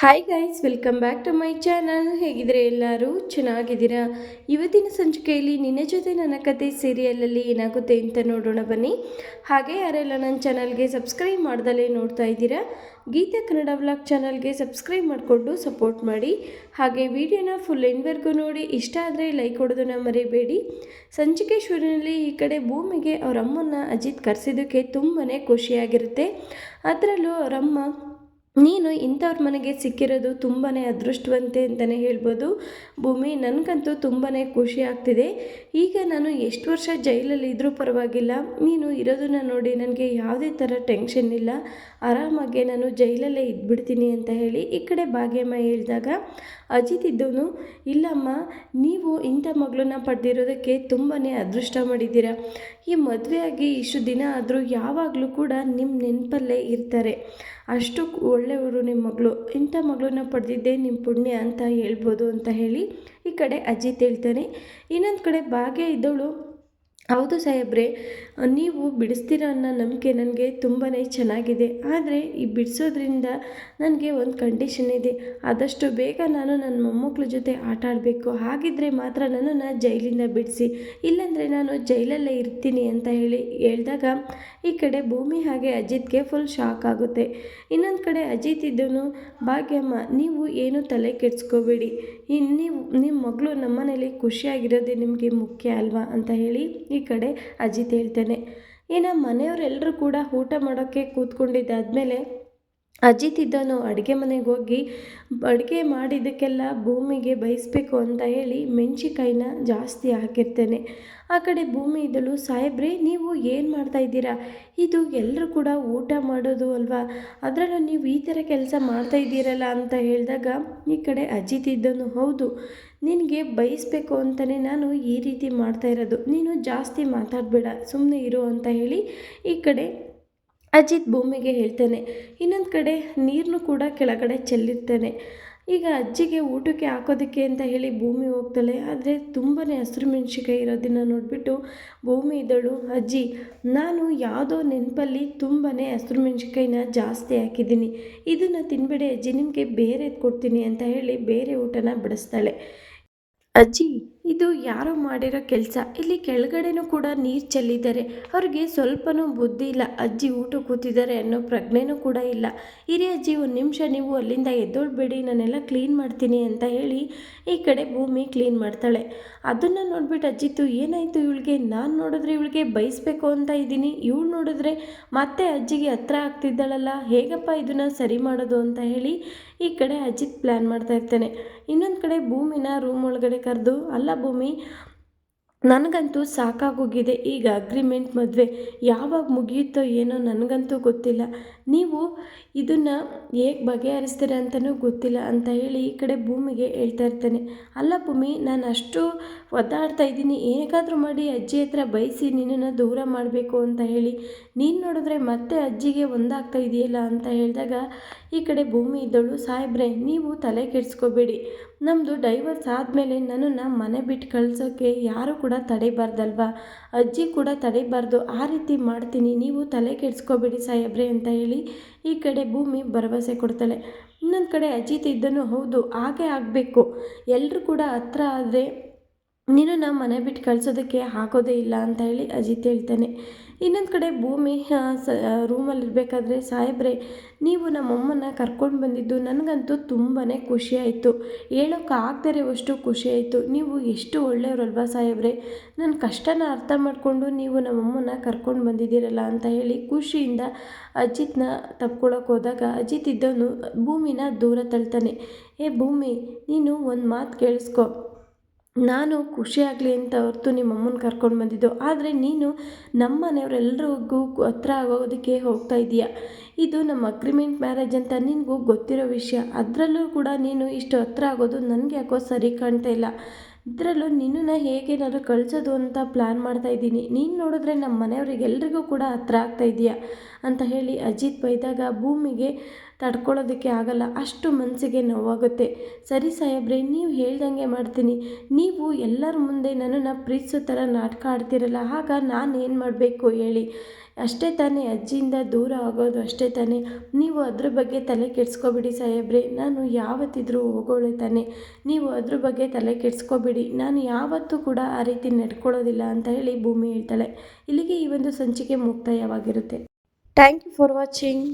Hi guys welcome back to my channel ಹೇಗಿದ್ರೆ ಎಲ್ಲರೂ? ಚೆನ್ನಾಗಿದ್ದೀರಾ? ಇವತ್ತಿನ ಸಂಚಿಕೆಯಲ್ಲಿ ನಿನ್ನ ಜೊತೆ ನನ್ನ ಕತೆ ಸೀರಿಯಲಲ್ಲಿ ಏನಾಗುತ್ತೆ ಅಂತ ನೋಡೋಣ ಬನ್ನಿ. ಹಾಗೆ ಯಾರೆಲ್ಲ ನನ್ನ ಚಾನಲ್ಗೆ ಸಬ್ಸ್ಕ್ರೈಬ್ ಮಾಡ್ದಲೇ ನೋಡ್ತಾ ಇದ್ದೀರಾ, ಗೀತಾ ಕನ್ನಡ ವ್ಲಾಗ್ ಚಾನಲ್ಗೆ ಸಬ್ಸ್ಕ್ರೈಬ್ ಮಾಡಿಕೊಂಡು ಸಪೋರ್ಟ್ ಮಾಡಿ. ಹಾಗೆ ವಿಡಿಯೋನ ಫುಲ್ ಎಂಡ್ವರೆಗೂ ನೋಡಿ, ಇಷ್ಟ ಆದರೆ ಲೈಕ್ ಕೊಡೋದನ್ನ ಮರಿಬೇಡಿ. ಸಂಚಿಕೆ ಶುರುವಿನಲ್ಲಿ ಈ ಕಡೆ ಭೂಮಿಗೆ ಅವರಮ್ಮನ್ನ ಅಮ್ಮನ್ನ ಅಜಿತ್ ಕರೆಸಿದ್ದಕ್ಕೆ ತುಂಬಾ ಖುಷಿಯಾಗಿರುತ್ತೆ. ಅದರಲ್ಲೂ ಅವರಮ್ಮ ನೀನು ಇಂಥವ್ರ ಮನೆಗೆ ಸಿಕ್ಕಿರೋದು ತುಂಬಾ ಅದೃಷ್ಟವಂತೆ ಅಂತಲೇ ಹೇಳ್ಬೋದು. ಭೂಮಿ ನನಗಂತೂ ತುಂಬಾ ಖುಷಿ ಆಗ್ತಿದೆ. ಈಗ ನಾನು ಎಷ್ಟು ವರ್ಷ ಜೈಲಲ್ಲಿ ಇದ್ದರೂ ಪರವಾಗಿಲ್ಲ. ನೀನು ಇರೋದನ್ನ ನೋಡಿ ನನಗೆ ಯಾವುದೇ ಥರ ಟೆನ್ಷನ್ ಇಲ್ಲ. ಆರಾಮಾಗೆ ನಾನು ಜೈಲಲ್ಲೇ ಇದ್ಬಿಡ್ತೀನಿ ಅಂತ ಹೇಳಿ ಈ ಕಡೆ ಭಾಗ್ಯಮ್ಮ ಹೇಳಿದಾಗ ಅಜಿತ್ ಇದ್ದವನು, ಇಲ್ಲಮ್ಮ, ನೀವು ಇಂಥ ಮಗಳನ್ನ ಪಡೆದಿರೋದಕ್ಕೆ ತುಂಬಾ ಅದೃಷ್ಟ ಮಾಡಿದ್ದೀರಾ. ಈ ಮದುವೆಯಾಗಿ ಇಷ್ಟು ದಿನ ಆದರೂ ಯಾವಾಗಲೂ ಕೂಡ ನಿಮ್ಮ ನೆನಪಲ್ಲೇ ಇರ್ತಾರೆ. ಅಷ್ಟು ಒಳ್ಳೆಯವರು ನಿಮ್ಮ ಮಗಳು. ಇಂಥ ಮಗಳನ್ನ ಪಡೆದಿದ್ದೆ ನಿಮ್ಮ ಪುಣ್ಯ ಅಂತ ಹೇಳ್ಬೋದು ಅಂತ ಹೇಳಿ ಈ ಕಡೆ ಅಜಿತ್ ಹೇಳ್ತಾನೆ. ಇನ್ನೊಂದು ಕಡೆ ಭಾಗ್ಯ ಇದ್ದವಳು ಹೌದು ಸಾಹೇಬ್ರೆ, ನೀವು ಬಿಡಿಸ್ತೀರ ಅನ್ನೋ ನಂಬಿಕೆ ನನಗೆ ತುಂಬಾ ಚೆನ್ನಾಗಿದೆ. ಆದರೆ ಈ ಬಿಡಿಸೋದ್ರಿಂದ ನನಗೆ ಒಂದು ಕಂಡೀಷನ್ ಇದೆ. ಆದಷ್ಟು ಬೇಗ ನಾನು ನನ್ನ ಮೊಮ್ಮಕ್ಕಳ ಜೊತೆ ಆಟ ಆಡಬೇಕು. ಹಾಗಿದ್ದರೆ ಮಾತ್ರ ನನ್ನನ್ನು ಜೈಲಿಂದ ಬಿಡಿಸಿ, ಇಲ್ಲಾಂದರೆ ನಾನು ಜೈಲಲ್ಲೇ ಇರ್ತೀನಿ ಅಂತ ಹೇಳಿ ಹೇಳಿದಾಗ ಈ ಕಡೆ ಭೂಮಿ ಹಾಗೆ ಅಜಿತ್ಗೆ ಫುಲ್ ಶಾಕ್ ಆಗುತ್ತೆ. ಇನ್ನೊಂದು ಕಡೆ ಅಜಿತ್ ಇದ್ದನು, ಭಾಗ್ಯಮ್ಮ, ನೀವು ಏನು ತಲೆ ಕೆಡಿಸ್ಕೋಬೇಡಿ. ನೀವು ನಿಮ್ಮ ಮಗಳು ನಮ್ಮನೇಲಿ ಖುಷಿಯಾಗಿರೋದೇ ನಿಮಗೆ ಮುಖ್ಯ ಅಲ್ವಾ? ಅಂತ ಹೇಳಿ ಈ ಕಡೆ ಅಜಿತ್ ಹೇಳ್ತಾನೆ ಇನ್ನು ಮನೆಯವರೆಲ್ಲರೂ ಕೂಡ ಊಟ ಮಾಡೋಕ್ಕೆ ಕೂತ್ಕೊಂಡಿದ್ದಾದಮೇಲೆ ಅಜಿತ್ ಇದ್ದನು ಅಡುಗೆ ಮನೆಗೆ ಹೋಗಿ ಅಡುಗೆ ಮಾಡಿದ್ದಕ್ಕೆಲ್ಲ ಭೂಮಿಗೆ ಬಯಸ್ಬೇಕು ಅಂತ ಹೇಳಿ ಮೆಣಸಿಕಾಯಿನ ಜಾಸ್ತಿ ಹಾಕಿರ್ತೇನೆ. ಆ ಕಡೆ ಭೂಮಿ ಇದ್ದಳು, ಸಾಹೇಬ್ರೆ, ನೀವು ಏನು ಮಾಡ್ತಾ ಇದ್ದೀರಾ? ಇದು ಎಲ್ಲರೂ ಕೂಡ ಊಟ ಮಾಡೋದು ಅಲ್ವಾ? ಅದರಲ್ಲೂ ನೀವು ಈ ಥರ ಕೆಲಸ ಮಾಡ್ತಾ ಇದ್ದೀರಲ್ಲ ಅಂತ ಹೇಳಿದಾಗ ಈ ಕಡೆ ಅಜಿತ್ ಇದ್ದನು ಹೌದು ನಿನಗೆ ಬಯಸ್ಬೇಕು ಅಂತಲೇ ನಾನು ಈ ರೀತಿ ಮಾಡ್ತಾ ಇರೋದು. ನೀನು ಜಾಸ್ತಿ ಮಾತಾಡಬೇಡ ಸುಮ್ಮನೆ ಇರು ಅಂತ ಹೇಳಿ ಈ ಕಡೆ ಅಜಿತ್ ಭೂಮಿಗೆ ಹೇಳ್ತಾನೆ. ಇನ್ನೊಂದು ಕಡೆ ನೀರನ್ನು ಕೂಡ ಕೆಳಗಡೆ ಚೆಲ್ಲಿರ್ತಾನೆ. ಈಗ ಅಜ್ಜಿಗೆ ಊಟಕ್ಕೆ ಹಾಕೋದಕ್ಕೆ ಅಂತ ಹೇಳಿ ಭೂಮಿ ಹೋಗ್ತಾಳೆ. ಆದರೆ ತುಂಬಾ ಹಸಿರು ಮೆಣಸಿಕಾಯಿ ಇರೋದನ್ನು ನೋಡಿಬಿಟ್ಟು ಭೂಮಿ ಇದ್ದಳು. ಅಜ್ಜಿ, ನಾನು ಯಾವುದೋ ನೆನಪಲ್ಲಿ ತುಂಬಾ ಹಸಿರು ಮೆಣಸಿಕಾಯಿನ ಜಾಸ್ತಿ ಹಾಕಿದ್ದೀನಿ. ಇದನ್ನು ತಿನ್ಬೇಡಿ ಅಜ್ಜಿ, ನಿಮಗೆ ಬೇರೆ ಕೊಡ್ತೀನಿ ಅಂತ ಹೇಳಿ ಬೇರೆ ಊಟನ ಬಿಡಿಸ್ತಾಳೆ. ಅಜ್ಜಿ ಇದು ಯಾರೋ ಮಾಡಿರೋ ಕೆಲಸ. ಇಲ್ಲಿ ಕೆಳಗಡೆನೂ ಕೂಡ ನೀರು ಚೆಲ್ಲಿದ್ದಾರೆ. ಅವ್ರಿಗೆ ಸ್ವಲ್ಪನೂ ಬುದ್ಧಿ ಇಲ್ಲ. ಅಜ್ಜಿ ಊಟ ಕೂತಿದ್ದಾರೆ ಅನ್ನೋ ಪ್ರಜ್ಞೆನೂ ಕೂಡ ಇಲ್ಲ. ಹಿರಿ ಅಜ್ಜಿ, ಒಂದು ನಿಮಿಷ, ನೀವು ಅಲ್ಲಿಂದ ಎದ್ದೊಳ್ಬೇಡಿ ನಾನೆಲ್ಲ ಕ್ಲೀನ್ ಮಾಡ್ತೀನಿ ಅಂತ ಹೇಳಿ ಈ ಕಡೆ ಭೂಮಿ ಕ್ಲೀನ್ ಮಾಡ್ತಾಳೆ. ಅದನ್ನು ನೋಡ್ಬಿಟ್ಟು ಅಜ್ಜಿತ್ತು ಏನಾಯಿತು ಇವಳಿಗೆ? ನಾನು ನೋಡಿದ್ರೆ ಇವಳಿಗೆ ಬಯಸ್ಬೇಕು ಅಂತ ಇದ್ದೀನಿ. ಇವಳು ನೋಡಿದ್ರೆ ಮತ್ತೆ ಅಜ್ಜಿಗೆ ಹತ್ರ ಆಗ್ತಿದ್ದಾಳಲ್ಲ. ಹೇಗಪ್ಪ ಇದನ್ನು ಸರಿ ಮಾಡೋದು ಅಂತ ಹೇಳಿ ಈ ಕಡೆ ಅಜ್ಜಿ ಪ್ಲ್ಯಾನ್ ಮಾಡ್ತಾ ಇರ್ತಾನೆ. ಇನ್ನೊಂದು ಕಡೆ ಭೂಮಿನ ರೂಮ್ ಒಳಗಡೆ ಕರೆದು, ಅಲ್ಲ ಭೂಮಿ ನನಗಂತೂ ಸಾಕಾಗೋಗಿದೆ. ಈಗ ಅಗ್ರಿಮೆಂಟ್ ಮದುವೆ ಯಾವಾಗ ಮುಗಿಯುತ್ತೋ ಏನೋ ನನಗಂತೂ ಗೊತ್ತಿಲ್ಲ. ನೀವು ಇದನ್ನು ಹೇಗೆ ಬಗೆಹರಿಸ್ತೀರ ಅಂತಲೂ ಗೊತ್ತಿಲ್ಲ ಅಂತ ಹೇಳಿ ಈ ಕಡೆ ಭೂಮಿಗೆ ಹೇಳ್ತಾ ಇರ್ತಾನೆ. ಅಲ್ಲ ಭೂಮಿ, ನಾನು ಅಷ್ಟು ಒದ್ದಾಡ್ತಾ ಇದ್ದೀನಿ. ಹೇಗಾದರೂ ಮಾಡಿ ಅಜ್ಜಿ ಹತ್ರ ಬಯಸಿ ನಿನ್ನನ್ನು ದೂರ ಮಾಡಬೇಕು ಅಂತ ಹೇಳಿ. ನೀನು ನೋಡಿದ್ರೆ ಮತ್ತೆ ಅಜ್ಜಿಗೆ ಒಂದಾಗ್ತಾ ಇದೆಯಲ್ಲ ಅಂತ ಹೇಳಿದಾಗ ಈ ಕಡೆ ಭೂಮಿ ಇದ್ದಳು. ಸಾಹೇಬ್ರೆ, ನೀವು ತಲೆ ಕೆಡಿಸ್ಕೋಬೇಡಿ. ನಮ್ಮದು ಡೈವರ್ಸ್ ಆದಮೇಲೆ ನನ್ನನ್ನು ಮನೆ ಬಿಟ್ಟು ಕಳಿಸೋಕ್ಕೆ ಯಾರೂ ಕೂಡ ತಡೆಯಬಾರ್ದಲ್ವಾ ಅಜ್ಜಿ ಕೂಡ ತಡಿಬಾರ್ದು. ಆ ರೀತಿ ಮಾಡ್ತೀನಿ. ನೀವು ತಲೆ ಕೆಡಿಸ್ಕೋಬೇಡಿ ಸಾಹೇಬ್ರೆ ಅಂತ ಹೇಳಿ ಈ ಕಡೆ ಭೂಮಿ ಭರವಸೆ ಕೊಡ್ತಾಳೆ. ಇನ್ನೊಂದು ಕಡೆ ಅಜಿತ್ ಇದ್ದನು ಹೌದು, ಹಾಗೆ ಆಗಬೇಕು. ಎಲ್ಲರೂ ಕೂಡ ಹತ್ರ ಆದರೆ ನೀನು ನಮ್ಮ ಮನೆ ಬಿಟ್ಟು ಕಳಿಸೋದಕ್ಕೆ ಹಾಕೋದೇ ಇಲ್ಲ ಅಂತ ಹೇಳಿ ಅಜಿತ್ ಹೇಳ್ತಾನೆ ಇನ್ನೊಂದು ಕಡೆ ಭೂಮಿ ಸ ರೂಮಲ್ಲಿರಬೇಕಾದ್ರೆ ಸಾಹೇಬ್ರೆ, ನೀವು ನಮ್ಮಮ್ಮನ ಕರ್ಕೊಂಡು ಬಂದಿದ್ದು ನನಗಂತೂ ತುಂಬಾ ಖುಷಿ ಆಯಿತು. ಹೇಳೋಕ್ಕಾಗದೇ ಅಷ್ಟು ಖುಷಿ ಆಯಿತು. ನೀವು ಎಷ್ಟು ಒಳ್ಳೆಯವರಲ್ವಾ ಸಾಹೇಬ್ರೆ? ನನ್ನ ಕಷ್ಟನ ಅರ್ಥ ಮಾಡಿಕೊಂಡು ನೀವು ನಮ್ಮಮ್ಮನ ಕರ್ಕೊಂಡು ಬಂದಿದ್ದೀರಲ್ಲ ಅಂತ ಹೇಳಿ ಖುಷಿಯಿಂದ ಅಜಿತ್ನ ತಪ್ಕೊಳಕ್ಕೆ ಹೋದಾಗ ಅಜಿತ್ ಇದ್ದವನು ಭೂಮಿನ ದೂರ ತಳ್ತಾನೆ. ಏ ಭೂಮಿ, ನೀನು ಒಂದು ಮಾತು ಕೇಳಿಸ್ಕೊ. ನಾನು ಖುಷಿಯಾಗಲಿ ಅಂತ ಹೊರ್ತು ನಿಮ್ಮ ಅಮ್ಮನ ಕರ್ಕೊಂಡು ಬಂದಿದ್ದು. ಆದರೆ ನೀನು ನಮ್ಮ ಮನೆಯವರೆಲ್ಲರಿಗೂ ಹತ್ರ ಆಗೋದಕ್ಕೆ ಹೋಗ್ತಾ ಇದೀಯ ಇದು ನಮ್ಮ ಅಗ್ರಿಮೆಂಟ್ ಮ್ಯಾರೇಜ್ ಅಂತ ನಿನಗೂ ಗೊತ್ತಿರೋ ವಿಷಯ. ಅದರಲ್ಲೂ ಕೂಡ ನೀನು ಇಷ್ಟು ಹತ್ರ ಆಗೋದು ನನಗೆ ಯಾಕೋ ಸರಿ ಕಾಣ್ತಾ ಇಲ್ಲ. ಇದರಲ್ಲೂ ನಿನ್ನನ್ನು ನಾನು ಕಳಿಸೋದು ಅಂತ ಪ್ಲ್ಯಾನ್ ಮಾಡ್ತಾ ಇದ್ದೀನಿ. ನೀನು ನೋಡಿದ್ರೆ ನಮ್ಮ ಮನೆಯವ್ರಿಗೆ ಎಲ್ರಿಗೂ ಕೂಡ ಹತ್ರ ಆಗ್ತಾ ಇದೆಯಾ ಅಂತ ಹೇಳಿ ಅಜಿತ್ ಬೈದಾಗ ಭೂಮಿಗೆ ತಡ್ಕೊಳ್ಳೋದಕ್ಕೆ ಆಗಲ್ಲ. ಅಷ್ಟು ಮನಸ್ಸಿಗೆ ನೋವಾಗುತ್ತೆ. ಸರಿ ಸಾಹೇಬ್ರೆ, ನೀವು ಹೇಳ್ದಂಗೆ ಮಾಡ್ತೀನಿ. ನೀವು ಎಲ್ಲರ ಮುಂದೆ ನನ್ನನ್ನು ಪ್ರೀತಿಸೋ ಥರ ನಾಟಕ ಆಡ್ತಿರಲ್ಲ, ಆಗ ನಾನು ಏನು ಮಾಡಬೇಕು ಹೇಳಿ. ಅಷ್ಟೇ ತಾನೇ ಅಜ್ಜಿಯಿಂದ ದೂರ ಆಗೋದು ಅಷ್ಟೇ ತಾನೇ. ನೀವು ಅದ್ರ ಬಗ್ಗೆ ತಲೆ ಕೆಡಿಸ್ಕೋಬಿಡಿ ಸಾಹೇಬ್ರೆ. ನಾನು ಯಾವತ್ತಿದ್ರೂ ಹೋಗೋಳೆ ತಾನೆ. ನೀವು ಅದ್ರ ಬಗ್ಗೆ ತಲೆ ಕೆಡಿಸ್ಕೋಬಿಡಿ. ನಾನು ಯಾವತ್ತೂ ಕೂಡ ಆ ರೀತಿ ನಡ್ಕೊಳ್ಳೋದಿಲ್ಲ ಅಂತ ಹೇಳಿ ಭೂಮಿ ಹೇಳ್ತಾಳೆ. ಇಲ್ಲಿಗೆ ಈ ಒಂದು ಸಂಚಿಕೆ ಮುಕ್ತಾಯವಾಗಿರುತ್ತೆ. Thank you for watching